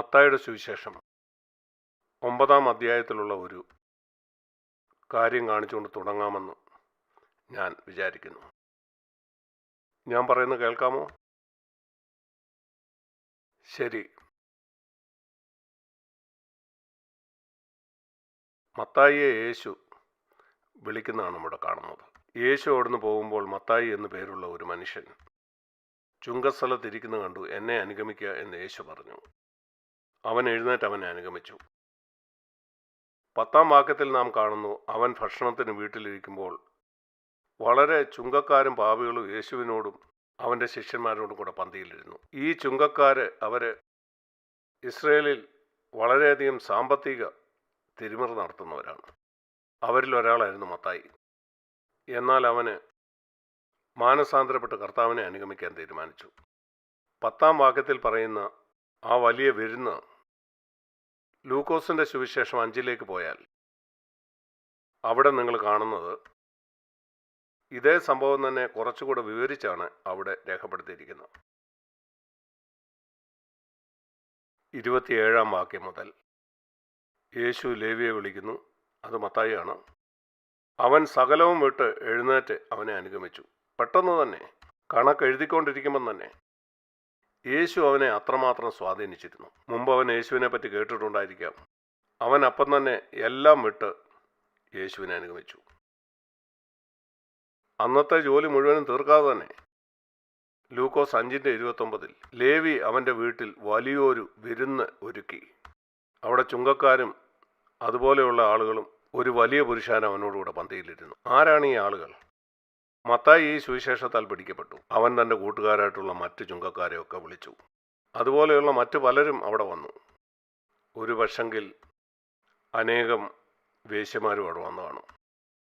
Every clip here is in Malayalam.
മത്തായുടെ സുവിശേഷം. ഒമ്പതാം അധ്യായത്തിലുള്ള ഒരു കാര്യം കാണിച്ചുകൊണ്ട് തുടങ്ങാമെന്ന് ഞാൻ വിചാരിക്കുന്നു. ഞാൻ പറയുന്നത് കേൾക്കാമോ? ശരി. മത്തായിയെ യേശു വിളിക്കുന്നതാണ് ഇവിടെ കാണുന്നത്. യേശു അവിടുന്ന് പോകുമ്പോൾ മത്തായി എന്നു പേരുള്ള ഒരു മനുഷ്യൻ ചുങ്കസ്ഥലത്തിരിക്കുന്നു കണ്ടു എന്നെ അനുഗമിക്കുക എന്ന് യേശു പറഞ്ഞു. അവൻ എഴുന്നേറ്റ് അവനെ അനുഗമിച്ചു. പത്താം വാക്യത്തിൽ നാം കാണുന്നു അവൻ ഭക്ഷണത്തിന് വീട്ടിലിരിക്കുമ്പോൾ വളരെ ചുങ്കക്കാരും പാപികളും യേശുവിനോടും അവന്റെ ശിഷ്യന്മാരോടും കൂടെ പന്തിയിലിരുന്നു. ഈ ചുങ്കക്കാര് അവർ ഇസ്രയേലിൽ വളരെയധികം സാമ്പത്തിക തിരിമറി നടത്തുന്നവരാണ്. അവരിൽ ഒരാളായിരുന്നു മത്തായി. എന്നാൽ അവന് മാനസാന്തരപ്പെട്ട് കർത്താവിനെ അനുഗമിക്കാൻ തീരുമാനിച്ചു. പത്താം വാക്യത്തിൽ പറയുന്ന ആ വലിയ വിരുന്ന് ലൂക്കോസിന്റെ സുവിശേഷം അഞ്ചിലേക്ക് പോയാൽ അവിടെ നിങ്ങൾ കാണുന്നത് ഇതേ സംഭവം തന്നെ കുറച്ചുകൂടെ വിവരിച്ചാണ് അവിടെ രേഖപ്പെടുത്തിയിരിക്കുന്നത്. ഇരുപത്തിയേഴാം വാക്യം മുതൽ യേശു ലേവിയെ വിളിക്കുന്നു. അത് മത്തായിയാണ്. അവൻ സകലവും വിട്ട് എഴുന്നേറ്റ് അവനെ അനുഗമിച്ചു. പെട്ടെന്ന് തന്നെ കണക്ക് എഴുതിക്കൊണ്ടിരിക്കുമ്പം തന്നെ യേശു അവനെ അത്രമാത്രം സ്വാധീനിച്ചിരുന്നു. മുമ്പ് അവൻ യേശുവിനെ പറ്റി കേട്ടിട്ടുണ്ടായിരിക്കാം. അവൻ അപ്പം തന്നെ എല്ലാം വിട്ട് യേശുവിനെ അനുഗമിച്ചു. അന്നത്തെ ജോലി മുഴുവനും തീർക്കാതെ തന്നെ. ലൂക്കോസ് അഞ്ചിന്റെ ഇരുപത്തൊമ്പതിൽ ലേവി അവന്റെ വീട്ടിൽ വലിയൊരു വിരുന്ന് ഒരുക്കി. അവിടെ ചുങ്കക്കാരും അതുപോലെയുള്ള ആളുകളും ഒരു വലിയ പുരുഷാൻ അവനോടുകൂടെ പന്തിയിലിരുന്നു. ആരാണ് ഈ ആളുകൾ? മത്തായി ഈ സുവിശേഷത്താൽ പിടിക്കപ്പെട്ടു. അവൻ തന്റെ കൂട്ടുകാരായിട്ടുള്ള മറ്റ് ചുങ്കക്കാരെയൊക്കെ വിളിച്ചു. അതുപോലെയുള്ള മറ്റു പലരും അവിടെ വന്നു. ഒരു പക്ഷെങ്കിൽ അനേകം വേശ്യമാരും അവിടെ വന്നതാണ്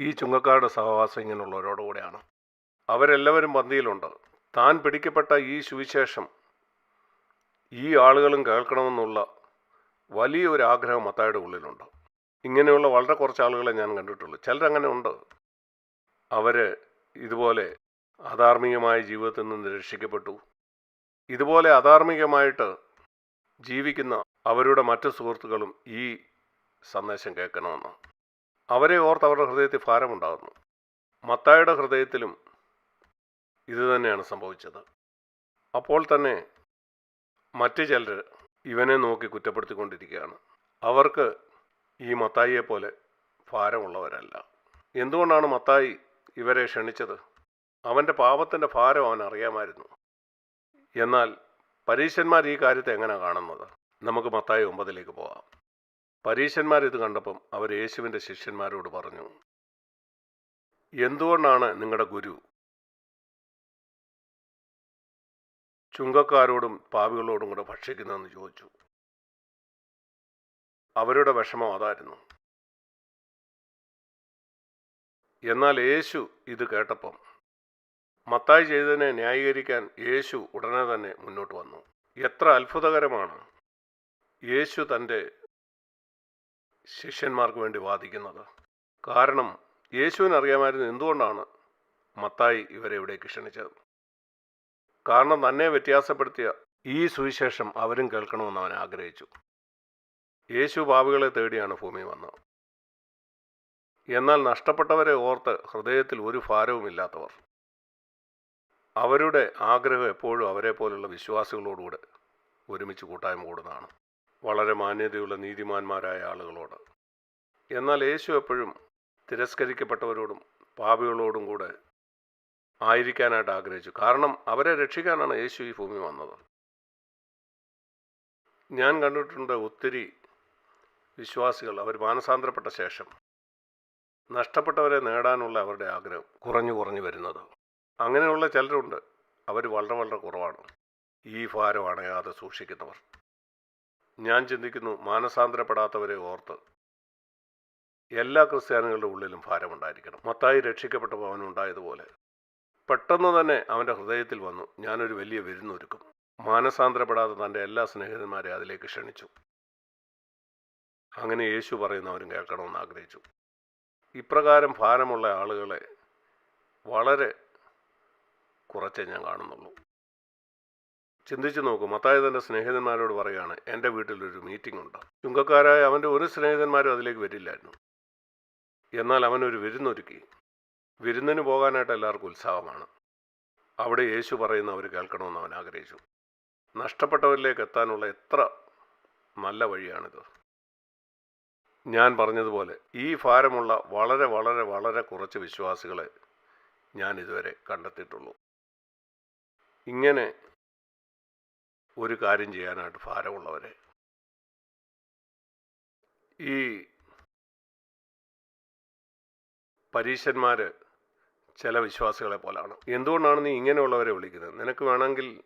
ഈ ചുങ്കക്കാരുടെ സഹവാസം ഇങ്ങനെയുള്ളവരോടുകൂടെയാണ് അവരെല്ലാവരും പന്തിയിലുണ്ട്. താൻ പിടിക്കപ്പെട്ട ഈ സുവിശേഷം ഈ ആളുകളും കേൾക്കണമെന്നുള്ള വലിയൊരു ആഗ്രഹം മത്തായുടെ ഉള്ളിലുണ്ട്. ഇങ്ങനെയുള്ള വളരെ കുറച്ച് ആളുകളെ ഞാൻ കണ്ടിട്ടുള്ളൂ. ചിലരങ്ങനെ ഉണ്ട്. അവർ ഇതുപോലെ അധാർമികമായ ജീവിതത്തിൽ നിന്ന് രക്ഷിക്കപ്പെട്ടു. ഇതുപോലെ അധാർമികമായിട്ട് ജീവിക്കുന്ന അവരുടെ മറ്റു സുഹൃത്തുക്കളും ഈ സന്ദേശം കേൾക്കണമെന്ന്. അവരെ ഓർത്ത് അവരുടെ ഹൃദയത്തിൽ ഭാരമുണ്ടാകുന്നു. മത്തായുടെ ഹൃദയത്തിലും ഇതുതന്നെയാണ് സംഭവിച്ചത്. അപ്പോൾ തന്നെ മറ്റു ചിലർ ഇവനെ നോക്കി കുറ്റപ്പെടുത്തിക്കൊണ്ടിരിക്കുകയാണ്. അവർക്ക് ഈ മത്തായിയെ പോലെ ഭാരമുള്ളവരല്ല. എന്തുകൊണ്ടാണ് മത്തായി ഇവരെ ക്ഷണിച്ചത്. അവന്റെ പാപത്തിന്റെ ഭാരം അവൻ അറിയാമായിരുന്നു. എന്നാൽ പരീശന്മാർ ഈ കാര്യത്തെ എങ്ങനെ കാണുന്നത്? നമുക്ക് മത്തായി ഒമ്പതിലേക്ക് പോകാം പരീശന്മാർ ഇത് കണ്ടപ്പം അവർ യേശുവിന്റെ ശിഷ്യന്മാരോട് പറഞ്ഞു എന്തുകൊണ്ടാണ് നിങ്ങളുടെ ഗുരു ചുങ്കക്കാരോടും പാവികളോടും കൂടെ ഭക്ഷിക്കുന്നതെന്ന് ചോദിച്ചു? അവരുടെ വിഷമം അതായിരുന്നു. എന്നാൽ യേശു ഇത് കേട്ടപ്പം മത്തായി ചെയ്തതിനെ ന്യായീകരിക്കാൻ യേശു ഉടനെ തന്നെ മുന്നോട്ട് വന്നു. എത്ര അത്ഭുതകരമാണ്. യേശു തന്റെ ശിഷ്യന്മാർക്ക് വേണ്ടി വാദിക്കുന്നത്. കാരണം യേശുവിനറിയാമായിരുന്നു എന്തുകൊണ്ടാണ് മത്തായി ഇവരെ ഇവിടേക്ക് ക്ഷണിച്ചത്. കാരണം തന്നെ വ്യത്യാസപ്പെടുത്തിയ ഈ സുവിശേഷം അവരും കേൾക്കണമെന്ന് അവൻ ആഗ്രഹിച്ചു. യേശു ഭാവികളെ തേടിയാണ് ഭൂമി വന്നത്. എന്നാൽ നഷ്ടപ്പെട്ടവരെ ഓർത്ത് ഹൃദയത്തിൽ ഒരു ഭാരവുമില്ലാത്തവർ. അവരുടെ ആഗ്രഹം എപ്പോഴും അവരെ പോലുള്ള വിശ്വാസികളോടുകൂടെ ഒരുമിച്ച് കൂട്ടായ്മ കൂടുന്നതാണ്. വളരെ മാന്യതയുള്ള നീതിമാന്മാരായ ആളുകളോട്. എന്നാൽ യേശു എപ്പോഴും തിരസ്കരിക്കപ്പെട്ടവരോടും പാപികളോടും കൂടെ ആയിരിക്കാനായിട്ട് ആഗ്രഹിച്ചു. കാരണം അവരെ രക്ഷിക്കാനാണ് യേശു ഈ ഭൂമി വന്നത്. ഞാൻ കണ്ടിട്ടുണ്ട് ഒത്തിരി വിശ്വാസികൾ അവർ മാനസാന്തരപ്പെട്ട ശേഷം നഷ്ടപ്പെട്ടവരെ നേടാനുള്ള അവരുടെ ആഗ്രഹം കുറഞ്ഞു കുറഞ്ഞു വരുന്നത്. അങ്ങനെയുള്ള ചിലരുണ്ട്. അവർ വളരെ വളരെ കുറവാണ്. ഈ ഭാരം അണയാതെ സൂക്ഷിക്കുന്നവർ. ഞാൻ ചിന്തിക്കുന്നു മാനസാന്തരപ്പെടാത്തവരെ ഓർത്ത് എല്ലാ ക്രിസ്ത്യാനികളുടെ ഉള്ളിലും ഭാരമുണ്ടായിരിക്കണം മത്തായി രക്ഷിക്കപ്പെട്ടപ്പോൾ അവനുണ്ടായതുപോലെ പെട്ടെന്ന് തന്നെ അവന്റെ ഹൃദയത്തിൽ വന്നു ഞാനൊരു വലിയ വിരുന്നൊരുക്കും. മാനസാന്തരപ്പെടാതെ തന്റെ എല്ലാ സ്നേഹിതന്മാരെ അതിലേക്ക് ക്ഷണിച്ചു. അങ്ങനെ യേശു പറയുന്നവരും കേൾക്കണമെന്ന് ആഗ്രഹിച്ചു. ഇപ്രകാരം ഭാരമുള്ള ആളുകളെ വളരെ കുറച്ചേ ഞാൻ കാണുന്നുള്ളൂ. ചിന്തിച്ചു നോക്കും മത്തായ തന്റെ സ്നേഹിതന്മാരോട് പറയുകയാണ് എന്റെ വീട്ടിലൊരു മീറ്റിംഗ് ഉണ്ട്. ചുങ്കക്കാരായ അവന്റെ ഒരു സ്നേഹിതന്മാരും അതിലേക്ക് വരില്ലായിരുന്നു. എന്നാൽ അവനൊരു വിരുന്നൊരുക്കി. വിരുന്നിന് പോകാനായിട്ട് എല്ലാവർക്കും ഉത്സാഹമാണ്. അവിടെ യേശു പറയുന്ന അവർ കേൾക്കണമെന്ന് അവൻ ആഗ്രഹിച്ചു. നഷ്ടപ്പെട്ടവരിലേക്ക് എത്താനുള്ള എത്ര നല്ല വഴിയാണിത്. ഞാൻ പറഞ്ഞതുപോലെ ഈ ഭാരമുള്ള വളരെ വളരെ വളരെ കുറച്ച് വിശ്വാസികളെ ഞാൻ ഇതുവരെ കണ്ടെത്തിയിട്ടുള്ളൂ. ഇങ്ങനെ ഒരു കാര്യം ചെയ്യാനായിട്ട് ഭാരമുള്ളവരെ ഈ പരീശന്മാർ ചില വിശ്വാസികളെ പോലാണ്. എന്തുകൊണ്ടാണ് നീ ഇങ്ങനെയുള്ളവരെ വിളിക്കുന്നത്? നിനക്ക് വേണമെങ്കിൽ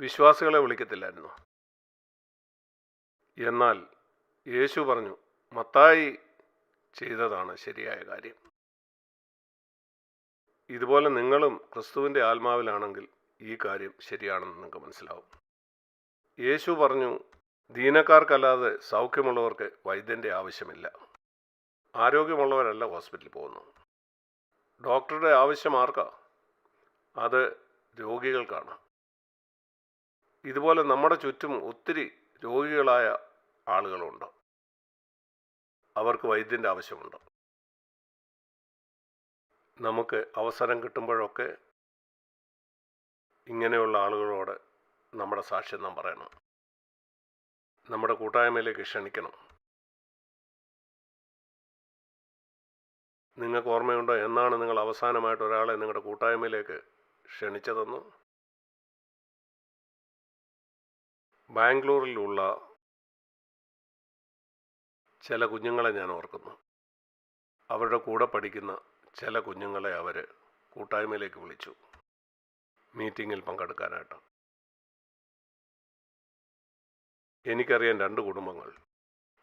വിശ്വാസികളെ വിളിക്കത്തില്ലായിരുന്നു? എന്നാൽ യേശു പറഞ്ഞു മത്തായി ചെയ്തതാണ് ശരിയായ കാര്യം. ഇതുപോലെ നിങ്ങളും ക്രിസ്തുവിന്റെ ആത്മാവിലാണെങ്കിൽ ഈ കാര്യം ശരിയാണെന്ന് നിങ്ങൾക്ക് മനസ്സിലാവും. യേശു പറഞ്ഞു ദീനക്കാർക്കല്ലാതെ സൗഖ്യമുള്ളവർക്ക് വൈദ്യന്റെ ആവശ്യമില്ല. ആരോഗ്യമുള്ളവരല്ല ഹോസ്പിറ്റലിൽ പോകുന്നു ഡോക്ടറുടെ ആവശ്യം ആർക്കാ? അത് രോഗികൾക്കാണ്. ഇതുപോലെ നമ്മുടെ ചുറ്റും ഒത്തിരി രോഗികളായ ആളുകളുണ്ട്. അവർക്ക് വൈദ്യന്റെ ആവശ്യമുണ്ട്. നമുക്ക് അവസരം കിട്ടുമ്പോഴൊക്കെ ഇങ്ങനെയുള്ള ആളുകളോട് നമ്മുടെ സാക്ഷ്യം നാം പറയണം. നമ്മുടെ കൂട്ടായ്മയിലേക്ക് ക്ഷണിക്കണം. നിങ്ങൾക്ക് ഓർമ്മയുണ്ടോ എന്നാണ് നിങ്ങൾ അവസാനമായിട്ട് ഒരാളെ നിങ്ങളുടെ കൂട്ടായ്മയിലേക്ക് ക്ഷണിച്ചതെന്ന്? ബാംഗ്ലൂരിലുള്ള ചില കുഞ്ഞുങ്ങളെ ഞാൻ ഓർക്കുന്നു. അവരുടെ കൂടെ പഠിക്കുന്ന ചില കുഞ്ഞുങ്ങളെ അവർ കൂട്ടായ്മയിലേക്ക് വിളിച്ചു. മീറ്റിങ്ങിൽ പങ്കെടുക്കാനായിട്ട്. എനിക്കറിയാൻ രണ്ട് കുടുംബങ്ങൾ.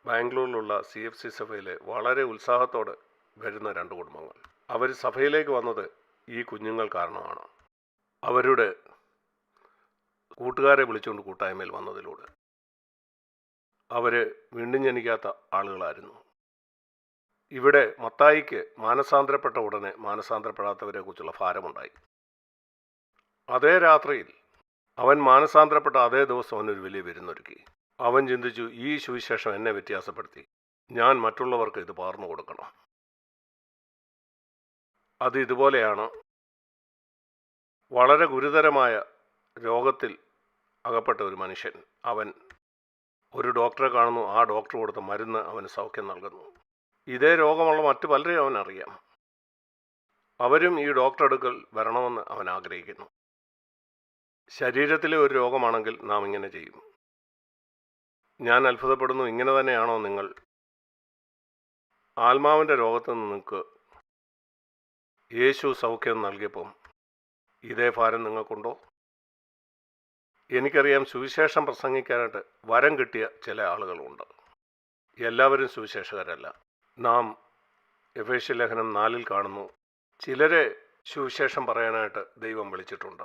ബാംഗ്ലൂരിലുള്ള സി എഫ് സി സഭയിലെ വളരെ ഉത്സാഹത്തോടെ വരുന്ന രണ്ട് കുടുംബങ്ങൾ. അവർ സഭയിലേക്ക് വന്നത് ഈ കുഞ്ഞുങ്ങൾ കാരണമാണ്. അവരുടെ കൂട്ടുകാരെ വിളിച്ചുകൊണ്ട് കൂട്ടായ്മയിൽ വന്നതിലൂടെ. അവർ വീണ്ടും ജനിക്കാത്ത ആളുകളായിരുന്നു. ഇവിടെ മത്തായിക്ക് മാനസാന്തരപ്പെട്ട ഉടനെ മാനസാന്തരപ്പെടാത്തവരെ കുറിച്ചുള്ള ഭാരമുണ്ടായി. അതേ രാത്രിയിൽ അവൻ മാനസാന്തരപ്പെട്ട അതേ ദിവസം അവനൊരു വലിയ വിരുന്നൊരുക്കി. അവൻ ചിന്തിച്ചു ഈ സുവിശേഷം എന്നെ വ്യത്യാസപ്പെടുത്തി. ഞാൻ മറ്റുള്ളവർക്ക് ഇത് പകർന്നു കൊടുക്കണം. അത് ഇതുപോലെയാണ്. വളരെ ഗുരുതരമായ രോഗത്തിൽ അകപ്പെട്ട ഒരു മനുഷ്യൻ. അവൻ ഒരു ഡോക്ടറെ കാണുന്നു ആ ഡോക്ടർ കൊടുത്ത മരുന്ന് അവന് സൗഖ്യം നൽകുന്നു. ഇതേ രോഗമുള്ള മറ്റു പലരെയും അവനറിയാം. അവരും ഈ ഡോക്ടർ അടുക്കൽ വരണമെന്ന് അവൻ ആഗ്രഹിക്കുന്നു. ശരീരത്തിലെ ഒരു രോഗമാണെങ്കിൽ നാം ഇങ്ങനെ ചെയ്യും. ഞാൻ അത്ഭുതപ്പെടുന്നു ഇങ്ങനെ തന്നെയാണോ നിങ്ങൾ? ആത്മാവിന്റെ രോഗത്തിൽ നിന്ന് നിങ്ങൾക്ക് യേശു സൗഖ്യം നൽകിയപ്പം ഇതേ ഭാരം നിങ്ങൾക്കുണ്ടോ? എനിക്കറിയാം സുവിശേഷം പ്രസംഗിക്കാനായിട്ട് വരം കിട്ടിയ ചില ആളുകളുണ്ട്. എല്ലാവരും സുവിശേഷകരല്ല. നാം യഫേഷ്യ ലേഖനം നാലിൽ കാണുന്നു. ചിലരെ സുവിശേഷം പറയാനായിട്ട് ദൈവം വിളിച്ചിട്ടുണ്ട്.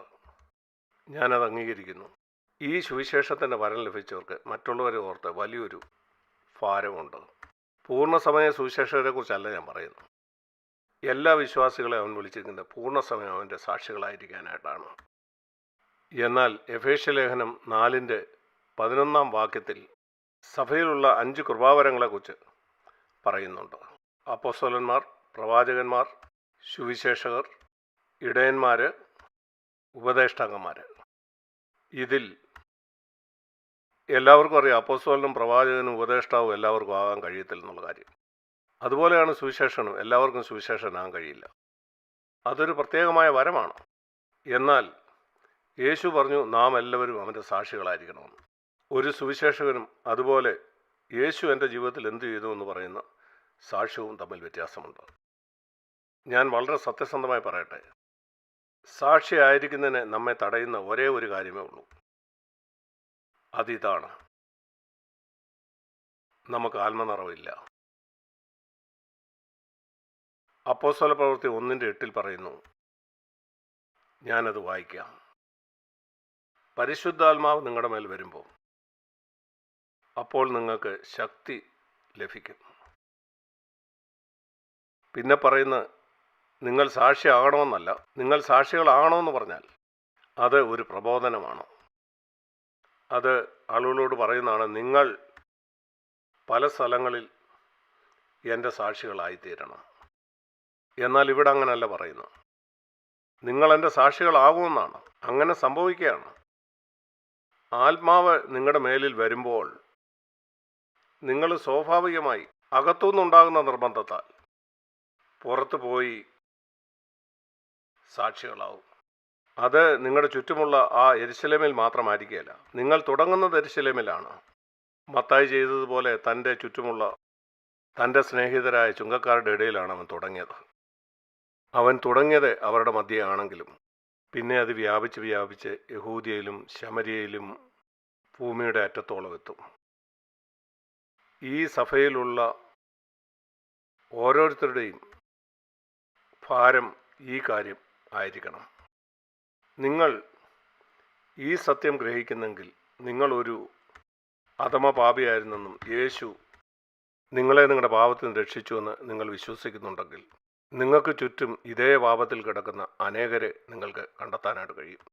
ഞാനത് അംഗീകരിക്കുന്നു. ഈ സുവിശേഷത്തിന്റെ വരം ലഭിച്ചവർക്ക് മറ്റുള്ളവരെ ഓർത്ത് വലിയൊരു ഭാരമുണ്ട്. പൂർണസമയ സുവിശേഷകരെക്കുറിച്ചല്ല ഞാൻ പറയുന്നു എല്ലാ വിശ്വാസികളെ അവൻ വിളിച്ചിരിക്കുന്നത് പൂർണസമയം അവന്റെ സാക്ഷികളായിരിക്കാനായിട്ടാണ്. എന്നാൽ ലേഖനം നാലിന്റെ പതിനൊന്നാം വാക്യത്തിൽ സഭയിലുള്ള അഞ്ച് കൃപാവരങ്ങളെക്കുറിച്ച് പറയുന്നുണ്ട്. അപ്പോസ്തലന്മാർ പ്രവാചകന്മാർ സുവിശേഷകർ ഇടയന്മാർ ഉപദേഷ്ടാംഗന്മാർ ഇതിൽ എല്ലാവർക്കും അറിയാം അപ്പോസ്വലനും പ്രവാചകനും ഉപദേഷ്ടാവും എല്ലാവർക്കും ആകാൻ കഴിയത്തില്ല എന്നുള്ള കാര്യം. അതുപോലെയാണ് സുവിശേഷനും എല്ലാവർക്കും സുവിശേഷനാകാൻ കഴിയില്ല. അതൊരു പ്രത്യേകമായ വരമാണ്. എന്നാൽ യേശു പറഞ്ഞു നാം എല്ലാവരും അവന്റെ സാക്ഷികളായിരിക്കണമെന്ന് ഒരു സുവിശേഷകനും അതുപോലെ യേശു എന്റെ ജീവിതത്തിൽ എന്തു ചെയ്തു എന്ന് പറയുന്ന സാക്ഷ്യവും തമ്മിൽ വ്യത്യാസമുണ്ട്. ഞാൻ വളരെ സത്യസന്ധമായി പറയട്ടെ. സാക്ഷിയായിരിക്കുന്നതിന് നമ്മെ തടയുന്ന ഒരേ ഒരു കാര്യമേ ഉള്ളൂ. അതിതാണ്. നമുക്ക് ആത്മനിറവില്ല അപ്പോസ്തല പ്രവൃത്തി ഒന്നിന്റെ എട്ടിൽ പറയുന്നു ഞാനത് വായിക്കാം. പരിശുദ്ധാത്മാവ് നിങ്ങളുടെ മേൽ വരുമ്പോൾ അപ്പോൾ നിങ്ങൾക്ക് ശക്തി ലഭിക്കും. പിന്നെ പറയുന്ന നിങ്ങൾ സാക്ഷിയാകണമെന്നല്ല നിങ്ങൾ സാക്ഷികളാകണമെന്ന് പറഞ്ഞാൽ അത് ഒരു പ്രബോധനമാണ്. അത് ആളുകളോട് പറയുന്നതാണ് നിങ്ങൾ പല സ്ഥലങ്ങളിൽ എന്റെ സാക്ഷികളായിത്തീരണം. എന്നാൽ ഇവിടെ അങ്ങനല്ല പറയുന്നു നിങ്ങൾ എന്റെ സാക്ഷികളാകുമെന്നാണ്. അങ്ങനെ സംഭവിക്കുകയാണ്. ആത്മാവ് നിങ്ങളുടെ മേലിൽ വരുമ്പോൾ നിങ്ങൾ സ്വാഭാവികമായി അകത്തുനിന്നുണ്ടാകുന്ന നിർബന്ധത്താൽ പുറത്തു പോയി സാക്ഷികളാവും. അത് നിങ്ങളുടെ ചുറ്റുമുള്ള ആ എരിശിലേമിൽ മാത്രമായിരിക്കുകയില്ല നിങ്ങൾ തുടങ്ങുന്നത് എരിശിലേമിലാണ്. മത്തായി ചെയ്തതുപോലെ തന്റെ ചുറ്റുമുള്ള തന്റെ സ്നേഹിതരായ ചുങ്കക്കാരുടെ ഇടയിലാണ് അവൻ തുടങ്ങിയത്. അവൻ തുടങ്ങിയത് അവരുടെ മധ്യയാണെങ്കിലും പിന്നെ അത് വ്യാപിച്ച് വ്യാപിച്ച് യഹൂദിയയിലും ശമരിയയിലും ഭൂമിയുടെ അറ്റത്തോളം എത്തും. ഈ സഭയിലുള്ള ഓരോരുത്തരുടെയും ഭാരം ഈ കാര്യം ആയിരിക്കണം. നിങ്ങൾ ഈ സത്യം ഗ്രഹിക്കുന്നെങ്കിൽ നിങ്ങളൊരു അഥമ പാപിയായിരുന്നെന്നും യേശു നിങ്ങളെ നിങ്ങളുടെ പാപത്തിൽ നിന്ന് രക്ഷിച്ചുവെന്ന് നിങ്ങൾ വിശ്വസിക്കുന്നുണ്ടെങ്കിൽ നിങ്ങൾക്ക് ചുറ്റും ഇതേ പാപത്തിൽ കിടക്കുന്ന അനേകരെ നിങ്ങൾക്ക് കണ്ടെത്താനായിട്ട് കഴിയും.